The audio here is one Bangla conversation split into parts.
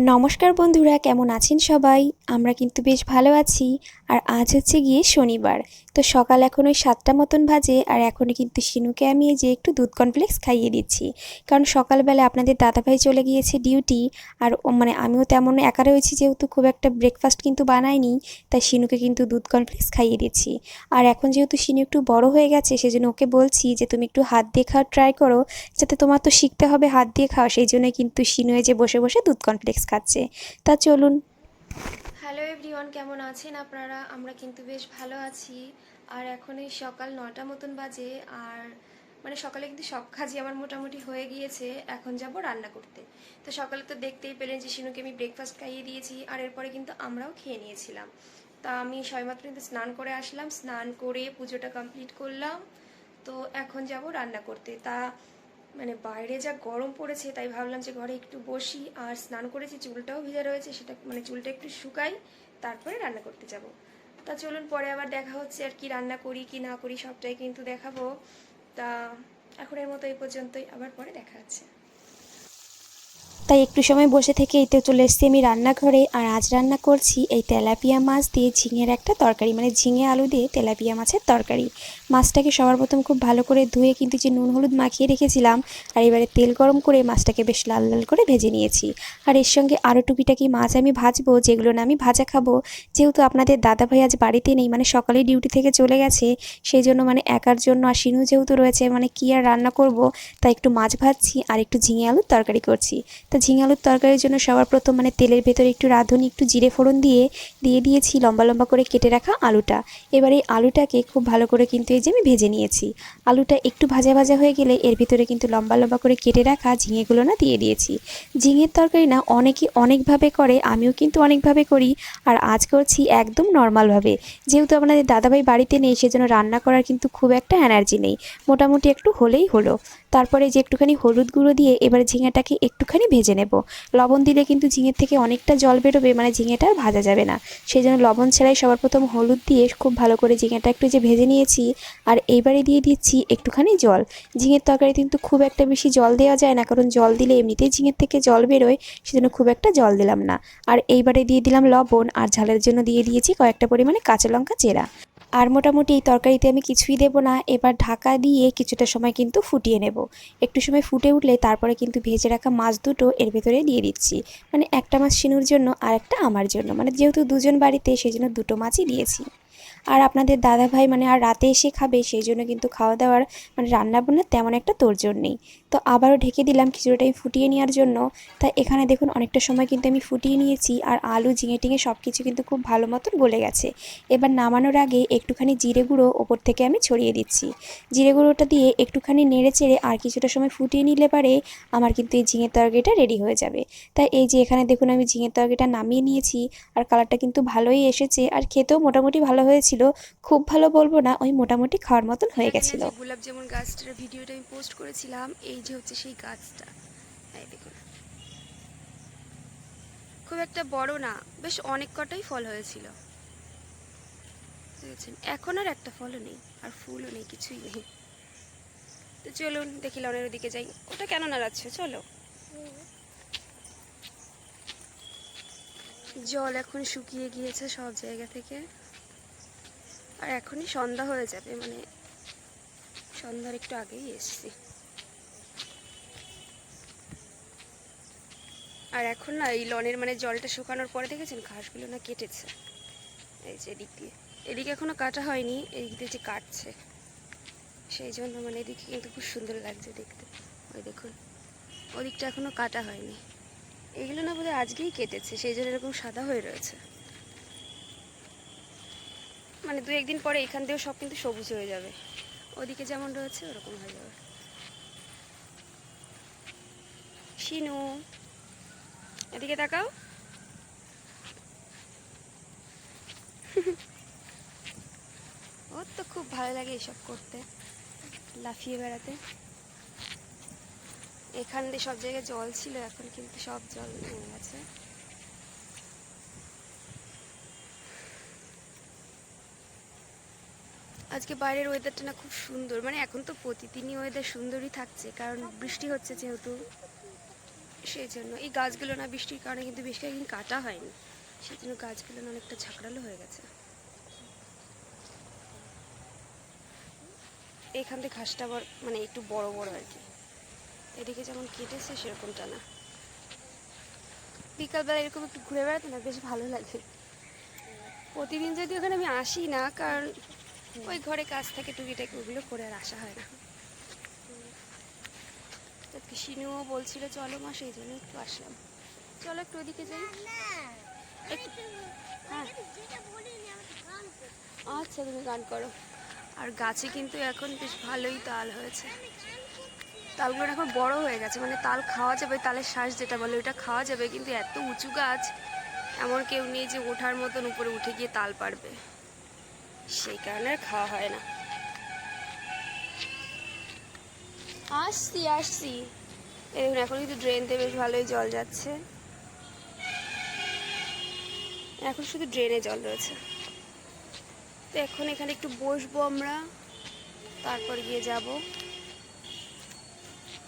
নমস্কার বন্ধুরা, কেমন আছেন সবাই? আমরা কিন্তু বেশ ভালো আছি। আর আজ হচ্ছে গিয়ে শনিবার। তো সকাল এখন ওই সাতটা মতন ভাজে আর এখনই কিন্তু শিনুকে আমি এই যে একটু দুধ কমপ্লেক্স খাইয়ে দিচ্ছি। কারণ সকালবেলা আপনাদের দাদাভাই চলে গিয়েছে ডিউটি আর মানে আমিও তেমন একা রয়েছি যেহেতু খুব একটা ব্রেকফাস্ট কিন্তু বানাইনি, তাই শিনুকে কিন্তু দুধ কমপ্লেক্স খাইয়ে দিচ্ছি। আর এখন যেহেতু শিনু একটু বড় হয়ে গেছে, সেজন্য ওকে বলছি যে তুমি একটু হাত দিয়ে খাওয়ার ট্রাই করো, যাতে তোমার তো শিখতে হবে হাত দিয়ে খাওয়া, সেই জন্য কিন্তু শিনু এই যে বসে বসে দুধ কমপ্লেক্স খাচ্ছে। তা চলুন। হ্যালো এভরিওয়ান কেমন আছেন আপনারা? আমরা কিন্তু বেশ ভালো আছি। আর এখন এই সকাল নটা মতন বাজে, আর মানে সকালে কিন্তু সব কাজই আমার মোটামুটি হয়ে গিয়েছে। এখন যাব রান্না করতে। তো সকালে তো দেখতেই পেলেন যে শিনুকে আমি ব্রেকফাস্ট খাইয়ে দিয়েছি, আর এরপরে কিন্তু আমরাও খেয়ে নিয়েছিলাম। তা আমি সবেমাত্র কিন্তু স্নান করে আসলাম, স্নান করে পুজোটা কমপ্লিট করলাম। তো এখন যাব রান্না করতে। তা মানে বাইরে যা গরম পড়েছে, তাই ভাবলাম যে ঘরে একটু বসি আর স্নান করেছি, চুলটাও ভিজা রয়েছে, সেটা মানে চুলটা একটু শুকাই, তারপরে রান্না করতে যাব। তা চলুন পরে আবার দেখা হচ্ছে আর কি রান্না করি কি না করি, সবটাই কিন্তু দেখাবো। তা এখন এর মতো এই পর্যন্তই, আবার পরে দেখা হচ্ছে। তাই একটু সময় বসে থেকে এই তো চলে এসেছি আমি রান্নাঘরে। আর আজ রান্না করছি এই তেলাপিয়া মাছ দিয়ে ঝিঙের একটা তরকারি মানে ঝিঙে আলু দিয়ে তেলাপিয়া মাছের তরকারি। মাছটাকে সবার প্রথম খুব ভালো করে ধুয়ে কিন্তু যে নুন হলুদ মাখিয়ে রেখেছিলাম, আর এবারে তেল গরম করে মাছটাকে বেশ লাল লাল করে ভেজে নিয়েছি। আর এর সঙ্গে আরও টুকিটাকি মাছ আমি ভাজবো, যেগুলো না আমি ভাজা খাব। যেহেতু আপনাদের দাদা ভাই আজ বাড়িতে নেই মানে সকালে ডিউটি থেকে চলে গেছে, সেই জন্য মানে একার জন্য আর শিনু যেহেতু রয়েছে মানে কি আর রান্না করব, তাই একটু মাছ ভাজছি আর একটু ঝিঙে আলুর তরকারি করছি। তা ঝিঙে আলুর তরকারির জন্য সবার প্রথম মানে তেলের ভেতরে একটু রাঁধুনি, একটু জিরে ফোড়ন দিয়ে দিয়ে দিয়েছি লম্বা লম্বা করে কেটে রাখা আলুটা। এবার এই আলুটাকে খুব ভালো করে কিন্তু এই যে আমি ভেজে নিয়েছি। আলুটা একটু ভাজা ভাজা হয়ে গেলে এর ভিতরে কিন্তু লম্বা লম্বা করে কেটে রাখা ঝিঙেগুলো না দিয়ে দিয়েছি। ঝিঙের তরকারি না অনেকেই অনেকভাবে করে, আমিও কিন্তু অনেকভাবে করি আর আজ করছি একদম নর্মালভাবে যেহেতু আপনাদের দাদাভাই বাড়িতে নেই, সেজন্য রান্না করার কিন্তু খুব একটা এনার্জি নেই। মোটামুটি একটু হলেই হলো। তারপরে যে একটুখানি হলুদ গুঁড়ো দিয়ে এবার ঝিঙেটাকে একটুখানি ভেজে নেব। লবণ দিলে কিন্তু ঝিঙের থেকে অনেকটা জল বেরোবে মানে ঝিঙেটা ভাজা যাবে না। সেই জন্য লবণ ছাড়াই সবার প্রথম হলুদ দিয়ে খুব ভালো করে ঝিঙেটা একটু যে ভেজে নিয়েছি আর এইবারে দিয়ে দিচ্ছি একটুখানি জল। ঝিঙের তরকারি কিন্তু খুব একটা বেশি জল দেওয়া যায় না, কারণ জল দিলে এমনিতেই ঝিঙের থেকে জল বেরোয়, সেজন্য খুব একটা জল দিলাম না। আর এইবারে দিয়ে দিলাম লবণ আর ঝালের জন্য দিয়ে দিয়েছি কয়েকটা পরিমাণে কাঁচা লঙ্কা চেরা। আর মোটামুটি এই তরকারিতে আমি কিছুই দেব না। এবার ঢাকা দিয়ে কিছুটা সময় কিন্তু ফুটিয়ে নেব। একটু সময় ফুটে উঠলে তারপরে কিন্তু ভেজে রাখা মাছ দুটো এর ভেতরে দিয়ে দিচ্ছি। মানে একটা মাছ শিনুর জন্য আর একটা আমার জন্য। মানে যেহেতু দুজন বাড়িতে সেই জন্য দুটো মাছই দিয়েছি। আর আপনাদের দাদা ভাই মানে আর রাতে এসে খাবে, সেই জন্য কিন্তু খাওয়া দাওয়ার মানে রান্না বান্নার তেমন একটা তোড়জোড় নেই। তো আবারও ঢেকে দিলাম খিচুড়িটা আমি ফুটিয়ে নেওয়ার জন্য। তাই এখানে দেখুন অনেকটা সময় কিন্তু আমি ফুটিয়ে নিয়েছি আর আলু, ঝিঙে টিঙে সব কিছু কিন্তু খুব ভালো মতন গলে গেছে। এবার নামানোর আগে একটুখানি জিরে গুঁড়ো ওপর থেকে আমি ছড়িয়ে দিচ্ছি। জিরে গুঁড়োটা দিয়ে একটুখানি নেড়ে চেড়ে আর কিছুটা সময় ফুটিয়ে নিলে পারে আমার কিন্তু এই ঝিঙের তরকারিটা রেডি হয়ে যাবে। তাই এই যে এখানে দেখুন আমি ঝিঙের তরকারিটা নামিয়ে নিয়েছি আর কালারটা কিন্তু ভালোই এসেছে আর খেতেও মোটামুটি ভালো হয়েছিল খুব ভালো বলব না ওই মোটামুটি খাওয়ার মতন হয়ে গেছিল। গোলাপ যেমন গাছটার ভিডিওটা আমি পোস্ট করেছিলাম এই যে হচ্ছে সেই গাছটা। দেখুন। খুব একটা বড় না বেশ অনেক কটাই ফল হয়েছিল। এখন আর একটা ফলও নেই আর ফুলও নেই কিছুই নেই। তো চলুন দেখি লনের দিকে যাই। ওটা কেন নাড়াচ্ছে? চলো। জল এখন শুকিয়ে গিয়েছে সব জায়গা থেকে। আর এখনই সন্ধ্যা হয়ে যাবে মানে সন্ধ্যার একটু আগেই এসছি। আর এখন না, এই লনের মানে জলটা শুকানোর পরে দেখেছেন ঘাসগুলো না কেটেছে? এই যে এদিক দিয়ে এদিকে এখনও কাটা হয়নি, এদিক দিয়ে যে কাটছে। সেই জন্য মানে এদিকে কিন্তু খুব সুন্দর লাগছে দেখতে। ওই দেখুন, ওদিকটা এখনও কাটা হয়নি। এগুলো না বোধহয় আজকেই কেটেছে, সেই জন্য এরকম সাদা হয়ে রয়েছে। মানে দু একদিন পরে এখান দিয়েও সব কিন্তু সবুজ হয়ে যাবে। ওদিকে যেমন রয়েছে, ওরকম হয়ে যাবে। শিনু, এদিকে তাকাও। ওর তো খুব ভালো লাগে এসব করতে, লাফিয়ে বেড়াতে। এখান দিয়ে সব জায়গায় জল ছিল, এখন কিন্তু সব জল নেমে গেছে। আজকে বাইরের ওয়েদারটা না খুব সুন্দর। মানে এখন তো প্রতিদিনই ওয়েদার সুন্দরই থাকছে, কারণ বৃষ্টি হচ্ছে যেহেতু। সেই জন্য এই গাছগুলো না বৃষ্টির কারণে কিন্তু বেশ কয়েকদিন কাটা হয়নি। সেই জন্য গাছগুলো না অনেকটা ঝাঁকড়ালো হয়ে গেছে। এখান থেকে ঘাসটা আবার মানে একটু বড় বড় আর কি। এদিকে যেমন কেটেছে, সেরকমটা না। বিকালবেলা এরকম একটু ঘুরে বেড়াতে না বেশ ভালো লাগে। প্রতিদিন যদি ওখানে আমি আসি না, কারণ ওই ঘরে কাজ থাকে টুকিটাকি ওগুলো করে আর আসা হয় না। তো শিনুও বলছিল, চলো মা, সেই জন্য একটু আসলাম। চলো একটু ওদিকে যাই। হ্যাঁ। আচ্ছা তুমি গান করো। আর গাছে কিন্তু এখন বেশ ভালোই তাল হয়েছে। তালগুলো এখন বড় হয়ে গেছে মানে তাল খাওয়া যাবে, তালের শ্বাস যেটা বলে ওটা খাওয়া যাবে, কিন্তু এত উঁচু গাছ, এমন কেউ নেই যে ওঠার মতন উপরে উঠে গিয়ে তাল পারবে। সেই কারণে খাওয়া হয় না। আসছি আসছি। দেখুন, এখন কিন্তু ড্রেনতে বেশ ভালোই জল যাচ্ছে। এখন শুধু ড্রেনে জল রয়েছে। তো এখন এখানে একটু বসবো আমরা। তারপর গিয়ে যাব।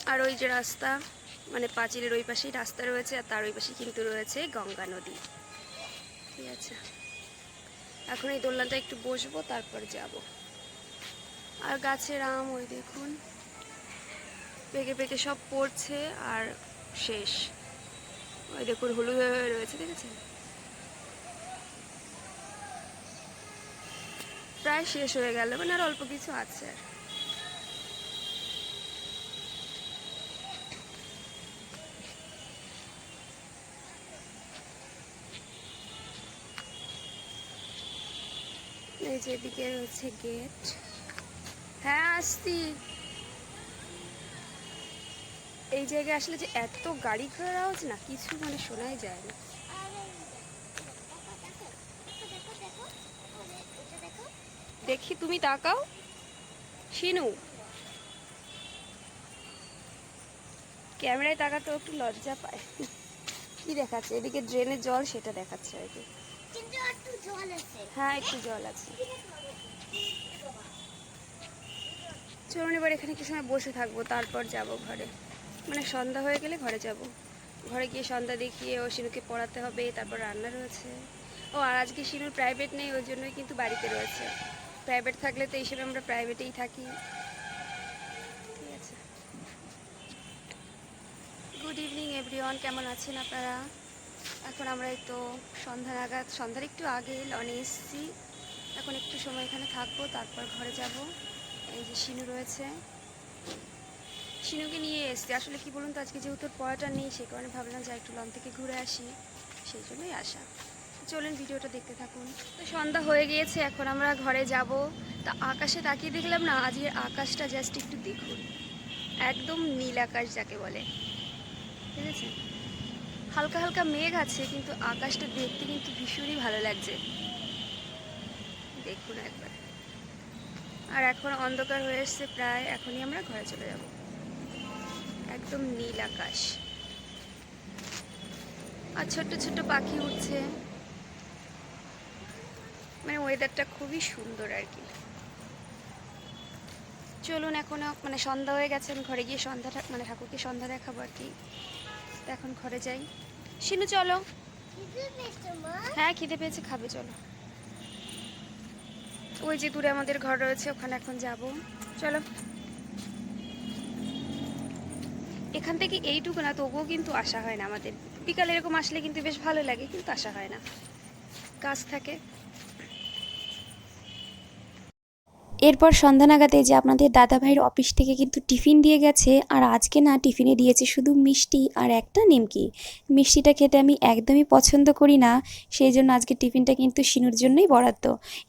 আর ওই যে রাস্তা মানে পাঁচিলের ওই পাশেই রাস্তা রয়েছে, আর তার ওই পাশে কিন্তু রয়েছে গঙ্গা নদী। ঠিক আছে। এখন এই দোলনাটা একটু বসবো, তারপর যাব। আর গাছের আম ওই দেখুন, পেকে পেকে সব পড়ছে আর শেষ। ওই দেখুন, হলুদ হয়ে রয়েছে, দেখেছেন? প্রায় শেষ হয়ে গেল মানে আর অল্প কিছু আছে। আর এই যে এদিকে হচ্ছে গেট হ্যাঁ আসছি। এই জায়গায় আসলে যে এত গাড়ি ঘোড়ার আওয়াজ না, কিছু মানে শোনাই যায় না। দেখি, তুমি তাকাও। শিনু। ক্যামেরায় তাকাতেও একটু লজ্জা পায়। কি দেখাচ্ছে? এদিকে ড্রেনের জল, সেটা দেখাচ্ছে আর কি। হ্যাঁ একটু জল আছে। চলুন এবার এখানে কিছু সময় বসে থাকব, তারপর যাব ঘরে। মানে সন্ধ্যা হয়ে গেলে ঘরে যাব। ঘরে গিয়ে সন্ধ্যা দেখিয়ে ও শিনুকে পড়াতে হবে, তারপর রান্না রয়েছে। ও, আর আজকে শিনুর প্রাইভেট নেই, ওই জন্যই কিন্তু বাড়িতে রয়েছে। প্রাইভেট থাকলে তো এইসবে আমরা প্রাইভেটেই থাকি। গুড ইভিনিং এভরিওয়ান কেমন আছেন আপনারা? এখন আমরা এই তো সন্ধ্যা নাগাদ, সন্ধ্যার একটু আগে লনে এসেছি। এখন একটু সময় এখানে থাকব, তারপর ঘরে যাব। এই যে শিনু রয়েছে। শিনুকে নিয়ে এসছি। আসলে কি বলুন তো, আজকে যেহেতু পড়াটা নেই, সেই কারণে ভাবলাম যে একটু লন থেকে ঘুরে আসি। সেই জন্যই আসা। চলুন ভিডিওটা দেখতে থাকুন। তো সন্ধ্যা হয়ে গিয়েছে, এখন আমরা ঘরে যাব। তা আকাশে তাকিয়ে দেখলাম না আজকের আকাশটা জাস্ট একটু দেখুন। একদম নীল আকাশ যাকে বলে। ঠিক আছে হালকা হালকা মেঘ আছে, কিন্তু আকাশটা দেখতে কিন্তু ভীষণই ভালো লাগছে। দেখুন একবার। আর এখন অন্ধকার হয়ে এসছে প্রায়, এখনই আমরা ঘরে চলে যাব। একদম নীল আকাশ। আর ছোট্ট ছোট্ট পাখি উঠছে। মানে ওয়েদারটা খুবই সুন্দর আর কি। চলুন এখনও মানে সন্ধ্যা হয়ে গেছে, আমি ঘরে গিয়ে সন্ধ্যা মানে ঠাকুরকে সন্ধ্যা দেখাবো আর কি। এখন ঘরে যাই। শিনু চলো। হ্যাঁ খিদে পেয়েছে খাবে চলো। ওই যে দূরে আমাদের ঘর রয়েছে ওখানে এখন যাব। চলো। এখান থেকে এইটুকু না তবুও কিন্তু আসা হয় না আমাদের। বিকালে এরকম আসলে কিন্তু বেশ ভালো লাগে কিন্তু আসা হয় না। কাজ থাকে। এরপর সন্ধ্যা যে আপনাদের দাদাভাইয়ের অফিস থেকে কিন্তু টিফিন দিয়ে গেছে, আর আজকে না টিফিনে দিয়েছে শুধু মিষ্টি আর একটা নিমকি। মিষ্টিটা খেতে আমি একদমই পছন্দ করি না, সেই জন্য আজকে টিফিনটা কিন্তু শিনুর জন্যই বরাদ্দ।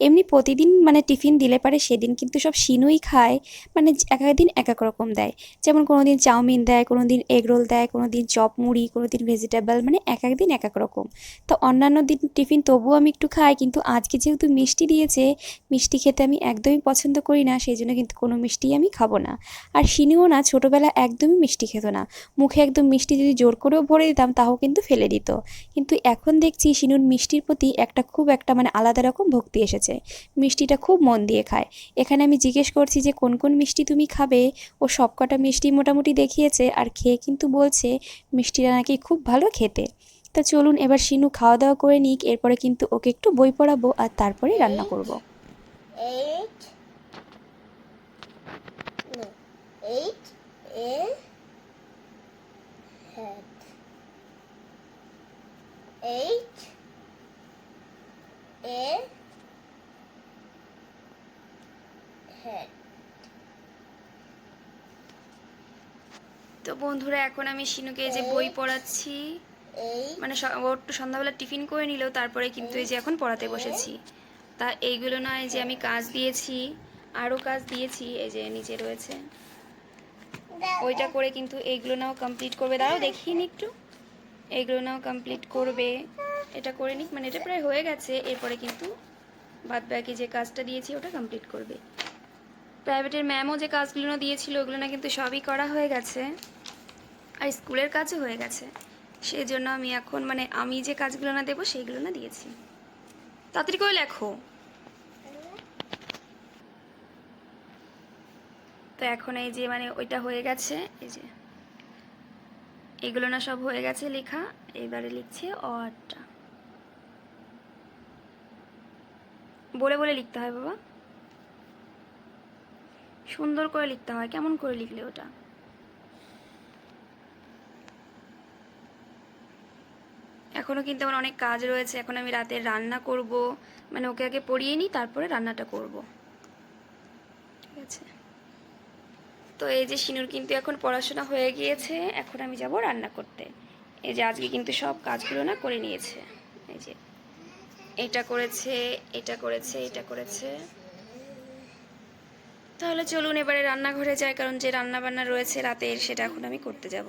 এমনি প্রতিদিন মানে টিফিন দিলে পারে সেদিন কিন্তু সব শিনুই খায় মানে এক এক দিন এক এক রকম দেয়। যেমন কোনো দিন চাউমিন দেয় কোনো দিন এগরোল দেয় কোনো দিন চপ মুড়ি কোনো দিন ভেজিটেবল মানে এক এক দিন এক এক রকম। তো অন্যান্য দিন টিফিন তবুও আমি একটু খাই, কিন্তু আজকে যেহেতু মিষ্টি দিয়েছে, মিষ্টি খেতে আমি একদমই পছন্দ পছন্দ করি না, সেই জন্য কিন্তু কোনো মিষ্টিই আমি খাব না। আর শিনুও না, ছোটোবেলা একদমই মিষ্টি খেত না। মুখে একদম মিষ্টি যদি জোর করেও ভরে দিতাম, তাও কিন্তু ফেলে দিত। কিন্তু এখন দেখছি শিনুর মিষ্টির প্রতি একটা খুব একটা মানে আলাদা রকম ভক্তি এসেছে। মিষ্টিটা খুব মন দিয়ে খায়। এখানে আমি জিজ্ঞেস করছি যে, কোন কোন মিষ্টি তুমি খাবে? ও সবকটা মিষ্টি মোটামুটি দেখিয়েছে আর খেয়ে কিন্তু বলছে, মিষ্টিটা নাকি খুব ভালো খেতে। তা চলুন এবার শিনু খাওয়া দাওয়া করে নিক, এরপরে কিন্তু ওকে একটু বই পড়াবো আর তারপরে রান্না করব। Eight. No. Eight in head. Eight in head. তো বন্ধুরা এখন আমি শিনুকে এই যে বই পড়াচ্ছি. মানে ও একটু সন্ধ্যাবেলা টিফিন করে নিলেও তারপরে কিন্তু এই যে এখন পড়াতে বসেছি তা এইগুলো না এই যে আমি কাজ দিয়েছি আরও কাজ দিয়েছি এই যে নিচে রয়েছে ওইটা করে কিন্তু এইগুলো নাও কমপ্লিট করবে। দাঁড়াও, দেখিয়ে নি একটু। এইগুলো নাও কমপ্লিট করবে। এটা করে নিক মানে এটা প্রায় হয়ে গেছে। এরপরে কিন্তু বাদ বাকি যে কাজটা দিয়েছি, ওটা কমপ্লিট করবে। প্রাইভেটের ম্যামও যে কাজগুলো না দিয়েছিল, ওগুলো না কিন্তু সবই করা হয়ে গেছে। আর স্কুলের কাজও হয়ে গেছে। সেই জন্য আমি এখন মানে আমি যে কাজগুলো না দেবো সেইগুলো না দিয়েছি। তাড়াতাড়ি করে লেখো। তো এখন এই যে মানে ওইটা হয়ে গেছে, এই যে এগুলো না সব হয়ে গেছে লেখা এবারে লিখছে অটা। বলে বলে লিখতে হয় বাবা। সুন্দর করে লিখতে হয়, কেমন করে লিখলে ওটা? এখনও কিন্তু আমার অনেক কাজ রয়েছে, এখন আমি রাতে রান্না করব মানে ওকে আগে পড়িয়ে নিই, তারপরে রান্নাটা করব ঠিক আছে তো এই যে সিনুর কিন্তু এখন পড়াশোনা হয়ে গিয়েছে, এখন আমি যাব রান্না করতে। এই যে আজকে কিন্তু সব কাজগুলো না করে নিয়েছে। এই যে, এটা করেছে এটা করেছে এটা করেছে। তাহলে চলুন এবারে রান্নাঘরে যাই, কারণ যে রান্না বান্না রয়েছে রাতের, সেটা এখন আমি করতে যাব।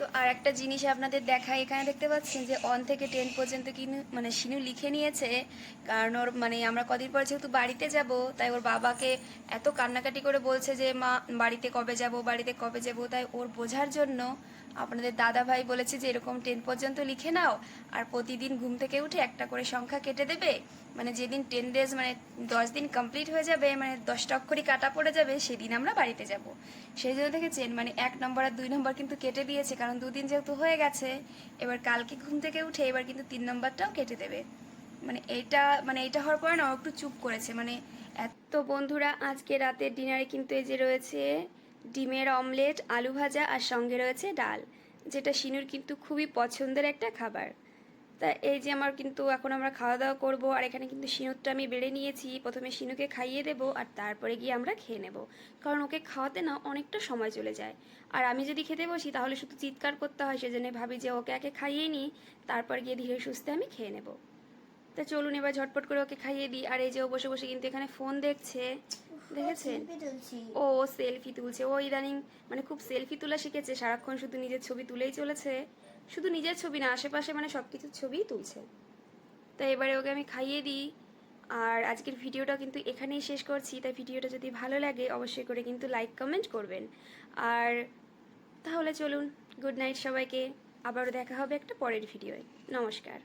তো আর একটা জিনিস আপনাদের দেখায় এখানে দেখতে পাচ্ছেন যে অন থেকে টেন পর্যন্ত কিনু মানে শিনু লিখে নিয়েছে, কারণ ওর মানে আমরা কদিন পর যেহেতু বাড়িতে যাব, তাই ওর বাবাকে এত কান্নাকাটি করে বলছে যে, মা, বাড়িতে কবে যাব, বাড়িতে কবে যাব? তাই ওর বোঝার জন্য আপনাদের দাদা ভাই বলেছে যে, এরকম টেন পর্যন্ত লিখে নাও আর প্রতিদিন ঘুম থেকে উঠে একটা করে সংখ্যা কেটে দেবে। মানে যেদিন টেন ডেজ মানে দশ দিন কমপ্লিট হয়ে যাবে মানে দশটা অক্ষরই কাটা পড়ে যাবে, সেদিন আমরা বাড়িতে যাব। সেই জন্য দেখেছেন মানে এক নম্বর আর দুই নম্বর কিন্তু কেটে দিয়েছে, কারণ দুদিন যেহেতু হয়ে গেছে, এবার কালকে ঘুম থেকে উঠে এবার কিন্তু তিন নম্বরটাও কেটে দেবে। মানে এইটা মানে এইটা হওয়ার পরে না একটু চুপ করেছে মানে এত বন্ধুরা আজকে রাতের ডিনারে কিন্তু এই যে রয়েছে ডিমের অমলেট, আলু ভাজা আর সঙ্গে রয়েছে ডাল, যেটা শিনুর কিন্তু খুবই পছন্দের একটা খাবার। তা এই যে আমার কিন্তু এখন আমরা খাওয়া দাওয়া করব, আর এখানে কিন্তু শিনুরটা আমি বেড়ে নিয়েছি। প্রথমে শিনুকে খাইয়ে দেবো আর তারপরে গিয়ে আমরা খেয়ে নেব। কারণ ওকে খাওয়াতে না অনেকটা সময় চলে যায়। আর আমি যদি খেতে বসি, তাহলে শুধু চিৎকার করতে হয়, সেজন্য ভাবি যে ওকে একে খাইয়ে নিই, তারপর গিয়ে ধীরে সুস্থে আমি খেয়ে নেব। তা চলুন এবার ঝটপট করে ওকে খাইয়ে দিই। আর এই যে ও বসে বসে কিন্তু এখানে ফোন দেখছে। দেখেছেন? ও সেলফি তুলছে। ও ইদানিং মানে খুব সেলফি তোলা শিখেছে। সারাক্ষণ শুধু নিজের ছবি তুলেই চলেছে। শুধু নিজের ছবি না আশেপাশে মানে সব কিছুর ছবিই তুলছে। তো এবারে ওকে আমি খাইয়ে দিই। আর আজকের ভিডিওটা কিন্তু এখানেই শেষ করছি। তাই ভিডিওটা যদি ভালো লাগে অবশ্যই করে কিন্তু লাইক কমেন্ট করবেন। আর তাহলে চলুন গুড নাইট সবাইকে। আবারও দেখা হবে একটা পরের ভিডিওয়। নমস্কার।